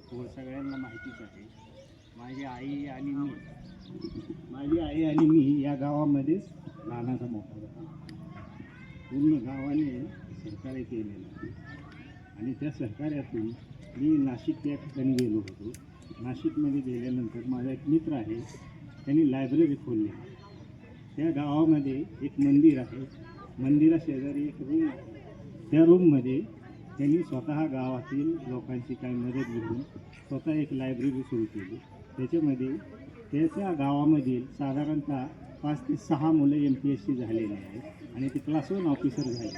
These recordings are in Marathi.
सगळ्यांना माहितीच आहे. माझी आई आणि मी माझी आई आणि मी या गावामध्येच लहानाचा मोठा झाला पूर्ण गावाने सहकार्य केलेलं आहे. आणि त्या सहकार्यातून मी नाशिक या ठिकाणी गेलो होतो. नाशिकमध्ये गेल्यानंतर माझा एक मित्र आहे त्यांनी लायब्ररी खोलली. आहे. त्या गावामध्ये एक मंदिर आहे. मंदिरा शेजारी एक रूम आहे. त्या रूममध्ये त्यांनी स्वतः गावातील लोकांची काही मदत घेऊन स्वतः एक लायब्ररी सुरू केली. त्याच्यामध्ये त्याच्या गावामधील साधारणतः पाच ते सहा मुलं एम पी एस सी झालेली आहेत आणि ते क्लास वन ऑफिसर झाले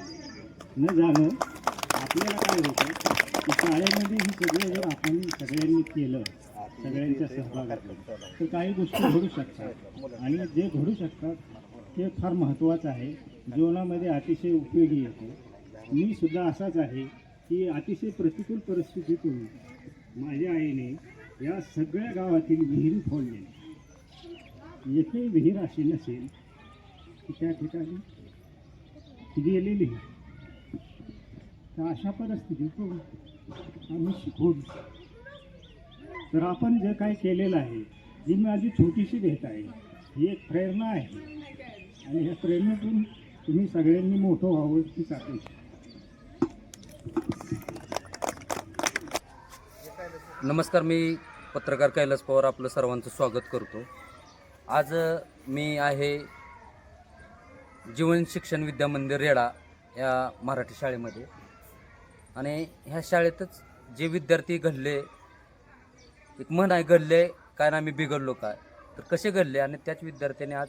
न जाणं आपल्याला काय होतं की शाळेमध्ये ही सगळं जर आपण सगळ्यांनी केलं सगळ्यांच्या सहभागातून तर काही गोष्टी घडू शकतात. आणि जे घडू शकतात ते फार महत्त्वाचं आहे. जीवनामध्ये अतिशय उपयोगी येतो. मी सुद्धा असाच आहे. की अतिशय प्रतिकूल परिस्थितीतून माझ्या आईने या सगळ्या गावातील विहिरी फोडल्या येथे विहीर अशी नसेल की त्या ठिकाणी गेलेली. तर अशा परिस्थितीतून आम्ही शिकून तर आपण जे काय केलेलं आहे जी मी आधी छोटीशी घेत आहे. ही एक प्रेरणा आहे. आणि ह्या प्रेरणेतून तुम्ही सगळ्यांनी मोठं व्हावं हीच अपेक्षा नमस्कार मी पत्रकार कैलास पवार आपलं सर्वांचं स्वागत करतो. आज मी आहे जीवन शिक्षण विद्या मंदिर रेडा या मराठी शाळेमध्ये. आणि ह्या शाळेतच जे विद्यार्थी घडले एक म्हण आहे घडले काय ना आम्ही बिघडलो काय? तर कसे घडले? आणि त्याच विद्यार्थ्याने आज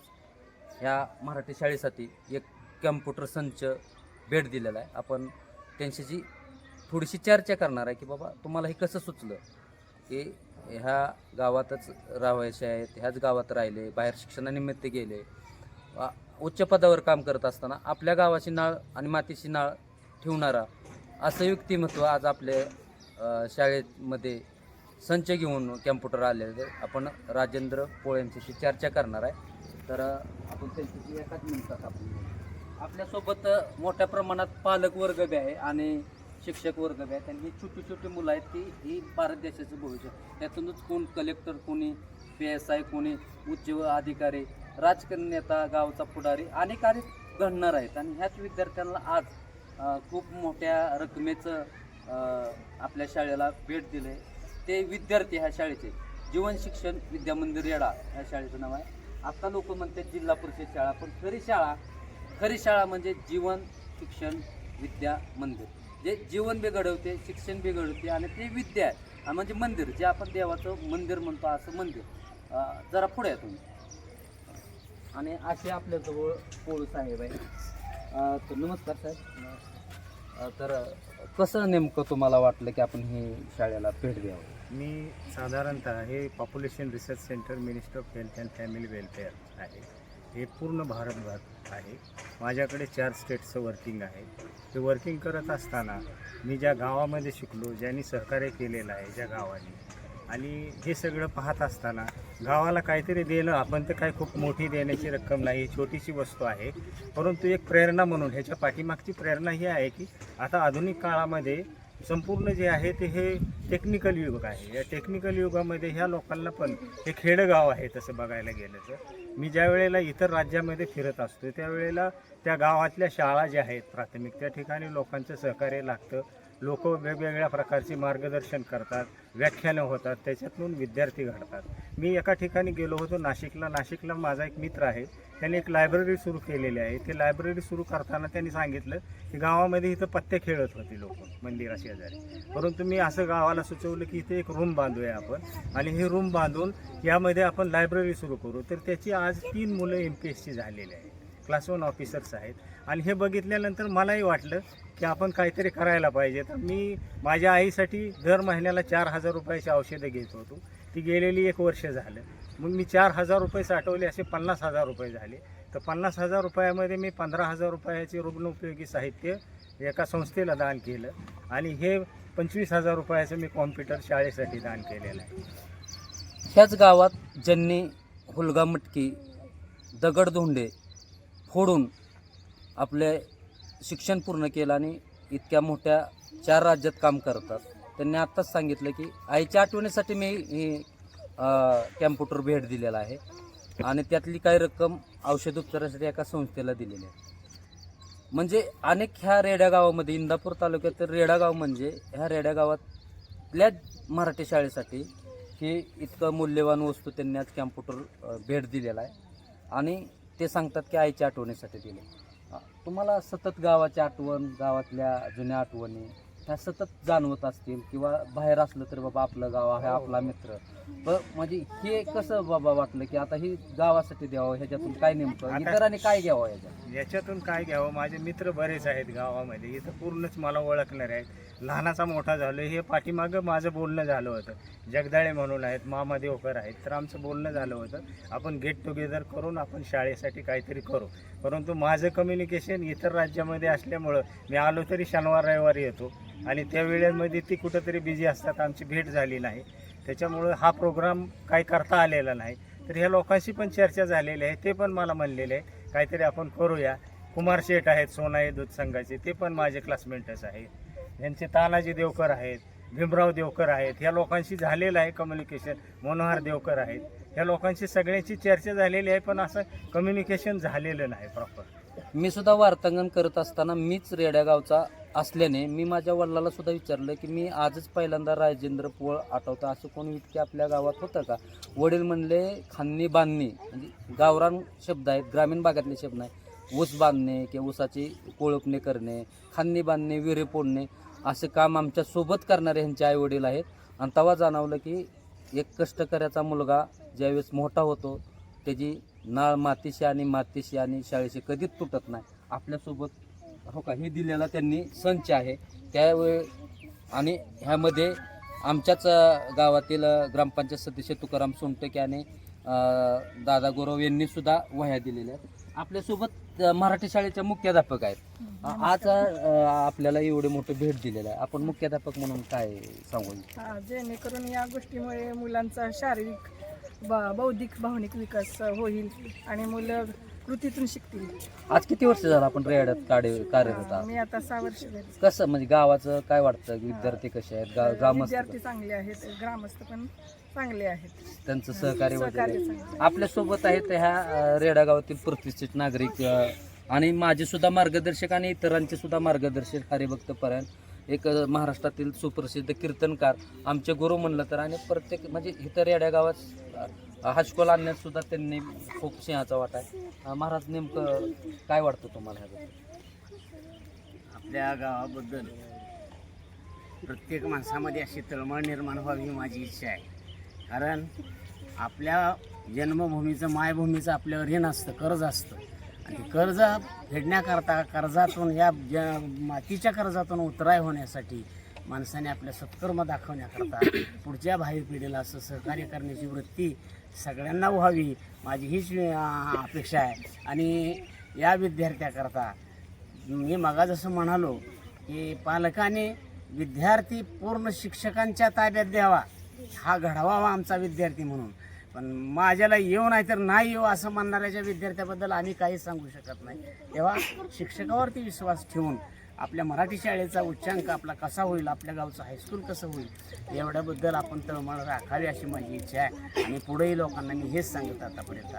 ह्या मराठी शाळेसाठी एक कॅम्प्युटर संच भेट दिलेला आहे. आपण त्यांच्याशी थोडीशी चर्चा करणार आहे की बाबा तुम्हाला हे कसं सुचलं? की ह्या गावातच राहायचे आहेत ह्याच गावात राहिले बाहेर शिक्षणानिमित्त गेले. उच्च पदावर काम करत असताना आपल्या गावाची नाळ आणि मातीची नाळ ठेवणारा असं व्यक्तिमत्व आज आपल्या शाळेमध्ये संच घेऊन कॅम्प्युटर आलेले आपण राजेंद्र पोळ यांच्याशी चर्चा करणार आहे. तर आपण त्यांच्याशी एकाच मिनिटात आपण आपल्यासोबत मोठ्या प्रमाणात पालक वर्ग बी आहे आणि शिक्षक वर्ग आहेत आणि ही छोटी छोटी मुलं आहेत ती ही भारत देशाचं भविष्य. त्यातूनच कोण कलेक्टर कोणी पी एस आय कोणी उच्च अधिकारी राजकीय नेता गावचा पुढारी अनेक अनेक घडणार आहेत. आणि ह्याच विद्यार्थ्यांना आज खूप मोठ्या रकमेचं आपल्या शाळेला भेट दिले ते विद्यार्थी ह्या शाळेचे. जीवन शिक्षण विद्या मंदिर येडा ह्या शाळेचं नाव आहे. आत्ता लोक म्हणतात जिल्हा परिषद शाळा पण खरी शाळा खरी शाळा म्हणजे जीवन शिक्षण विद्या मंदिर. जे जीवन बी घडवते शिक्षण बी घडवते आणि ते विद्या आहे. म्हणजे मंदिर जे आपण देवाचं मंदिर म्हणतो असं मंदिर. जरा पुढे आहे तुम्ही. आणि असे आपल्याजवळ पोळ साहेब आहे तर नमस्कार साहेब. तर कसं नेमकं तुम्हाला वाटलं की आपण हे शाळेला भेट द्यावं? मी साधारणतः हे population research centre minister of health and family welfare आहे. हे पूर्ण भारतभर आहे. माझ्याकडे चार स्टेट्सचं वर्किंग आहे. ते वर्किंग करत असताना मी ज्या गावामध्ये शिकलो ज्यांनी सहकार्य केलेलं आहे ज्या गावाने आणि हे सगळं पाहत असताना गावाला काहीतरी देणं आपण तर काही खूप मोठी देण्याची रक्कम नाही ही छोटीशी वस्तू आहे. परंतु एक प्रेरणा म्हणून ह्याच्या पाठीमागची प्रेरणा ही आहे की आता आधुनिक काळामध्ये संपूर्ण जे आहे ते हे टेक्निकल युग आहे. या टेक्निकल युगामध्ये ह्या लोकांना पण हे खेडगाव आहे तसं बघायला गेलं तर. मी ज्या वेळेला इतर राज्यामध्ये फिरत असतो त्यावेळेला त्या गावातल्या शाळा ज्या आहेत प्राथमिक त्या ठिकाणी लोकांचं सहकार्य लागतं. लोक वेगवेगळ्या प्रकारचे मार्गदर्शन करतात व्याख्यानं होतात त्याच्यातून विद्यार्थी घडतात. मी एका ठिकाणी गेलो होतो नाशिकला. नाशिकला माझा एक मित्र आहे त्याने एक लायब्ररी सुरू केलेली आहे. ते लायब्ररी सुरू करताना त्यांनी सांगितलं की गावामध्ये इथं पत्ते खेळत होते लोक मंदिराशेजारी परंतु मी असं गावाला सुचवलं की इथे एक रूम बांधूया आपण. आणि हे रूम बांधून यामध्ये आपण लायब्ररी सुरू करू. तर त्याची आज तीन मुलं एम पी एस सी झालेली आहे क्लास वन ऑफिसर्स आहेत. आणि हे बघितल्यानंतर मलाही वाटलं की आपण काहीतरी करायला पाहिजे. तर मी माझ्या आईसाठी दर महिन्याला चार हजार रुपयाची औषधं घेत होतो. ती गेलेली एक वर्ष झालं. मग मी चार हजार रुपये साठवले असे पन्नास हजार रुपये झाले. तर पन्नास हजार रुपयामध्ये मी पंधरा हजार रुपयाचे रुग्णोपयोगी साहित्य एका संस्थेला दान केलं. आणि हे पंचवीस हजार रुपयाचं मी कॉम्प्युटर शाळेसाठी दान केलेलं आहे. ह्याच गावात ज्यांनी हुलगा मटकी दगडधोंडे फोडून आपले शिक्षण पूर्ण केलं आणि इतक्या मोठ्या चार राज्यात काम करतात. त्यांनी आत्ताच सांगितलं की आईच्या आठवणीसाठी मी ही कॅम्प्युटर भेट दिलेला आहे. आणि त्यातली काही रक्कम औषध उपचारासाठी एका संस्थेला दिलेली आहे. म्हणजे अनेक ह्या रेड्या गावामध्ये इंदापूर तालुक्यात रेडागाव म्हणजे ह्या रेड्या गावातल्या मराठी शाळेसाठी ही इतकं मूल्यवान वस्तू त्यांनी आज कॅम्प्युटर भेट दिलेला आहे. आणि ते सांगतात की आईच्या आठवणीसाठी दिले. तुम्हाला सतत गावाची आठवण गावातल्या जुन्या आठवणी ह्या सतत जाणवत असतील किंवा बाहेर असलं तर बाबा आपलं गाव आहे आपला मित्र. ब- म्हणजे हे कसं बाबा वाटलं की आता ही गावासाठी द्यावं ह्याच्यातून काय नेमकं? आता- इतरांनी काय घ्यावं ह्याच्यात? याच्यातून काय घ्यावं? माझे मित्र बरेच आहेत गावामध्ये. इथं पूर्णच मला ओळखणार आहेत. लहानाचा मोठा झालो हे पाठीमागं माझं बोलणं झालं होतं. जगदाळे म्हणून आहेत मामा देवकर आहेत. तर आमचं बोलणं झालं होतं आपण गेट टुगेदर करून आपण शाळेसाठी काहीतरी करू. परंतु माझं कम्युनिकेशन इतर राज्यामध्ये असल्यामुळं मी आलो तरी शनिवार रविवारी येतो. आणि त्या वेळेमध्ये ती कुठंतरी बिझी असतात आमची भेट झाली नाही. त्याच्यामुळं हा प्रोग्राम काही करता आलेला नाही. तर ह्या लोकांशी पण चर्चा झालेली आहे ते पण मला म्हणलेले आहे काहीतरी आपण करूया. कुमार शेठ आहेत सोनाई दूध संघाचे ते पण माझे क्लासमेटच आहेत. यांचे तानाजी देवकर आहेत भीमराव देवकर आहेत. ह्या लोकांशी झालेलं आहे कम्युनिकेशन मनोहर देवकर आहेत. ह्या लोकांशी सगळ्यांची चर्चा झालेली आहे पण असं कम्युनिकेशन झालेलं नाही प्रॉपर मी सुद्धा वार्तांगण करत असताना मीच रेड्यागावचा असल्याने मी माझ्या वडिलाला सुद्धा विचारलं की मी आजच पहिल्यांदा राजेंद्र पोळ आठवतं. असं कोण इतके आपल्या गावात होतं का? वडील म्हणले खांनी बांधणी म्हणजे गावरान शब्द आहेत ग्रामीण भागातले शब्द नाही. ऊस बांधणे किंवा ऊसाची कोळपणे करणे खांनी बांधणे विहिरे पोडणे असं काम आमच्यासोबत करणारे ह्यांचे आई वडील आहेत. आणि तेव्हा जाणवलं की एक कष्टकऱ्याचा मुलगा ज्यावेळेस मोठा होतो त्याची नाळ मातीशी आणि मातीशी आणि शाळेशी कधीच तुटत नाही. आपल्यासोबत हो का हे दिलेला त्यांनी संच आहे. त्यावेळ आणि ह्यामध्ये आमच्याच गावातील ग्रामपंचायत सदस्य तुकाराम सोनटके आणि दादा गोरव यांनी सुद्धा वह्या दिलेल्या आहेत. आपल्यासोबत मराठी शाळेचे मुख्याध्यापक आहेत. आज आपल्याला एवढे मोठे भेट दिलेलं आहे. आपण मुख्याध्यापक म्हणून काय सांगू? जेणेकरून या गोष्टीमुळे मुलांचा शारीरिक बौद्धिक भावनिक विकास होईल आणि मुलं कृतीतून शिकतील. आज किती वर्ष झालं आपण रेड्यात काढे कार्यरत आहात? मी आता सहा वर्ष झाली. कसं म्हणजे गावाचं काय वाटतं? विद्यार्थी कसे आहेत? गा ग्रामस्थ विद्यार्थी चांगले आहेत ग्रामस्थ पण चांगले आहेत. त्यांचं सहकार्य सहकार्य वगैरे? चांगलं आहे. आपल्यासोबत आहेत ह्या अ, रेडा गावातील प्रतिष्ठित नागरिक अ, आणि माझे सुद्धा मार्गदर्शक आणि इतरांचे सुद्धा मार्गदर्शक हरिभक्त परायण एक महाराष्ट्रातील सुप्रसिद्ध कीर्तनकार आमचे गुरु म्हणलं तर. आणि प्रत्येक म्हणजे इतर येड्या गावात हाशकोला आणण्यात सुद्धा त्यांनी खूप सिंहाचा वाटा आहे. महाराज नेमकं काय वाटतं तुम्हाला ह्याबद्दल? आपल्या गावाबद्दल प्रत्येक माणसामध्ये अशी तळमळ निर्माण व्हावी ही माझी इच्छा आहे. कारण आपल्या जन्मभूमीचं मायभूमीचं आपल्यावर ऋण असतं कर्ज असतं. आणि कर्ज फेडण्याकरता कर्जातून या ज मातीच्या कर्जातून उतराय होण्यासाठी माणसाने आपल्या सत्कर्म दाखवण्याकरता पुढच्या भावी पिढीला असं सहकार्य करण्याची वृत्ती सगळ्यांना व्हावी माझी हीच अपेक्षा आहे. आणि या विद्यार्थ्याकरता मी मगा जसं म्हणालो की पालकाने विद्यार्थी पूर्ण शिक्षकांच्या ताब्यात द्यावा हा घडवावा आमचा विद्यार्थी म्हणून. पण माझ्याला येऊ नाही तर नाही येऊ असं म्हणणाऱ्याच्या विद्यार्थ्याबद्दल आम्ही काहीच सांगू शकत नाही. तेव्हा शिक्षकावरती विश्वास ठेवून आपल्या मराठी शाळेचा उच्चांक आपला कसा होईल आपल्या गावचं हायस्कूल कसं होईल एवढ्याबद्दल आपण तळमळ राखावी अशी माझी इच्छा आहे. आणि पुढेही लोकांना मी हेच सांगत आतापर्यंत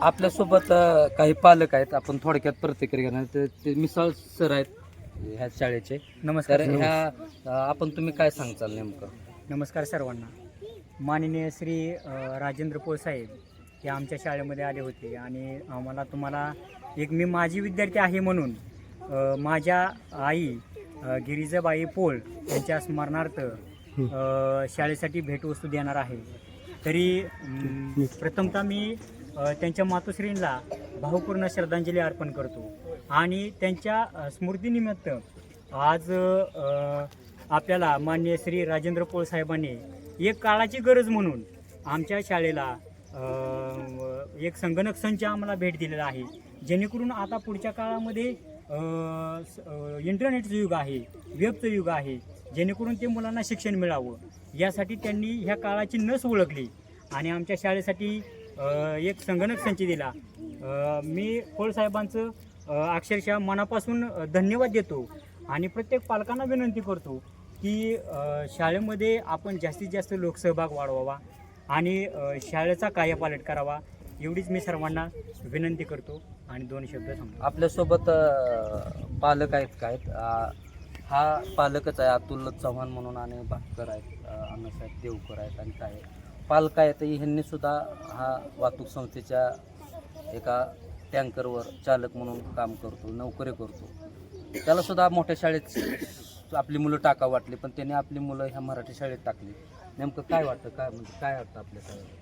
आपल्यासोबत काही पालक आहेत. आपण थोडक्यात प्रतिक्रिया घेणार. ते- ते मिसाळ सर आहेत ह्या शाळेचे. नमस्कार ह्या आपण तुम्ही काय सांगचाल नेमकं? नमस्कार सर्वांना. माननीय श्री राजेंद्र पोळ साहेब हे आमच्या शाळेमध्ये आले होते आणि आम्हाला तुम्हाला एक मी माझी विद्यार्थी आहे म्हणून माझ्या आई गिरिजाबाई पोळ यांच्या स्मरणार्थ शाळेसाठी भेटवस्तू देणार आहे. तरी प्रथमतः मी त्यांच्या मातोश्रींना भावपूर्ण श्रद्धांजली अर्पण करतो आणि त्यांच्या स्मृतीनिमित्त आज आपल्याला मान्य श्री राजेंद्र पोळ साहेबांनी एक काळाची गरज म्हणून आमच्या शाळेला एक संगणक संच आम्हाला भेट दिलेला आहे. जेणेकरून आता पुढच्या काळामध्ये इंटरनेटचं युग आहे वेबचं युग आहे जेणेकरून ते मुलांना शिक्षण मिळावं. यासाठी त्यांनी ह्या काळाची नस ओळखली आणि आमच्या शाळेसाठी एक संगणक संच दिला. मी पोळ साहेबांचं अक्षरशः मनापासून धन्यवाद देतो आणि प्रत्येक पालकांना विनंती करतो की शाळेमध्ये आपण जास्तीत जास्त लोकसहभाग वाढवावा आणि शाळेचा कायापालट करावा एवढीच मी सर्वांना विनंती करतो आणि दोन शब्द सांगतो. आपल्यासोबत पालक आहेत काय हा पालकच आहे अतुल चव्हाण म्हणून आणि भास्कर आहेत अं, अण्णासाहेब देवकर आहेत आणि काय पालक आहेत ह्यांनी सुद्धा हा वाहतूक संस्थेच्या एका टँकरवर चालक म्हणून काम करतो नोकरी करतो. त्याला सुद्धा मोठ्या शाळेत आपली मुलं टाका वाटली पण त्याने आपली मुलं ह्या मराठी शाळेत टाकली. नेमकं काय वाटतं? काय म्हणजे काय वाटतं आपल्या शाळेत.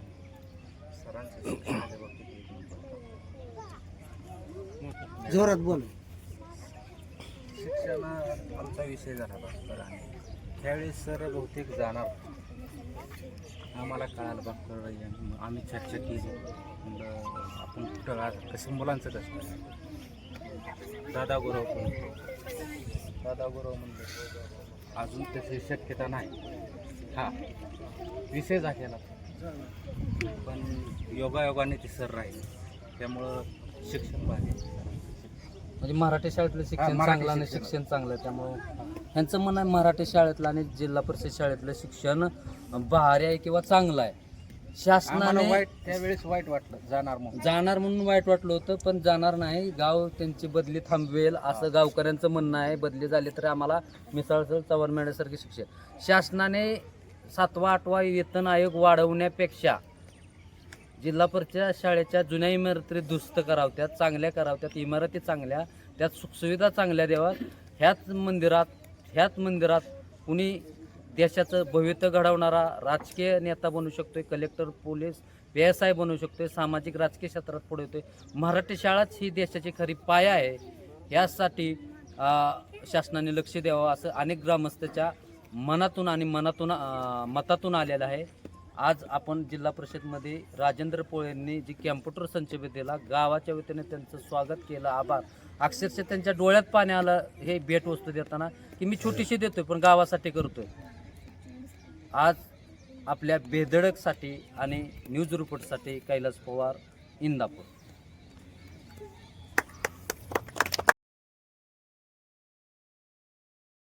जोरात बोल. शिक्षण आमचा विषय झाला भास्कर आणि त्यावेळेस सर बहुतेक जाणार आम्हाला कळालं भास्कर यांनी आम्ही चर्चा केली. आपण कुठं आज कसं मुलांचं कसं. दादा गुरव पण दादा गुरव म्हणलं. अजून तशी शक्यता नाही. हा. विषय झालेला. पण योगायोगाने ते सर राहील. त्यामुळं शिक्षण भारी म्हणजे मराठी शाळेतलं शिक्षण मराठी चांगलं आणि शिक्षण. शिक्षण चांगलं आहे त्यामुळं ह्यांचं म्हणणं आहे मराठी शाळेतलं आणि जिल्हा परिषद शाळेतलं शिक्षण भारी आहे किंवा चांगलं आहे. शासनाने वाईट त्यावेळेस वाईट वाटलं जाणार म्हणून. जाणार म्हणून वाईट वाटलं होतं पण जाणार नाही. गाव त्यांची बदली थांबवेल असं गावकऱ्यांचं म्हणणं आहे. बदली झाली तर आम्हाला मिसळसळ चव्हाण मिळण्यासारखे शिक्षण शासनाने सातवा आठवा वेतन आयोग वाढवण्यापेक्षा जिल्हा परिषद शाळेच्या जुन्या इमारती दुरुस्त करावत्यात चांगल्या करावत्यात इमारती चांगल्या त्यात सुखसुविधा चांगल्या द्याव्यात. ह्याच मंदिरात ह्याच मंदिरात कुणी देशाचं भविष्य घडवणारा राजकीय नेता बनू शकतोय कलेक्टर पोलीस व्यवसाय बनू शकतोय सामाजिक राजकीय क्षेत्रात पुढे येतोय. मराठी शाळाच ही देशाची खरी पाया आहे. यासाठी शासनाने लक्ष द्यावं असं अनेक ग्रामस्थाच्या मनातून आणि मनातून मतातून आलेलं आहे. आज आपण जिल्हा परिषदमध्ये राजेंद्र पोळेंनी जी कॅम्प्युटर संच दिला गावाच्या वतीने त्यांचं स्वागत केलं आभार. अक्षरशः त्यांच्या डोळ्यात पाणी आलं हे भेटवस्तू देताना की मी छोटीशी देतोय पण गावासाठी करतोय. आज आपल्या बेधडकसाठी आणि न्यूज रिपोर्टसाठी कैलास पवार इंदापूर.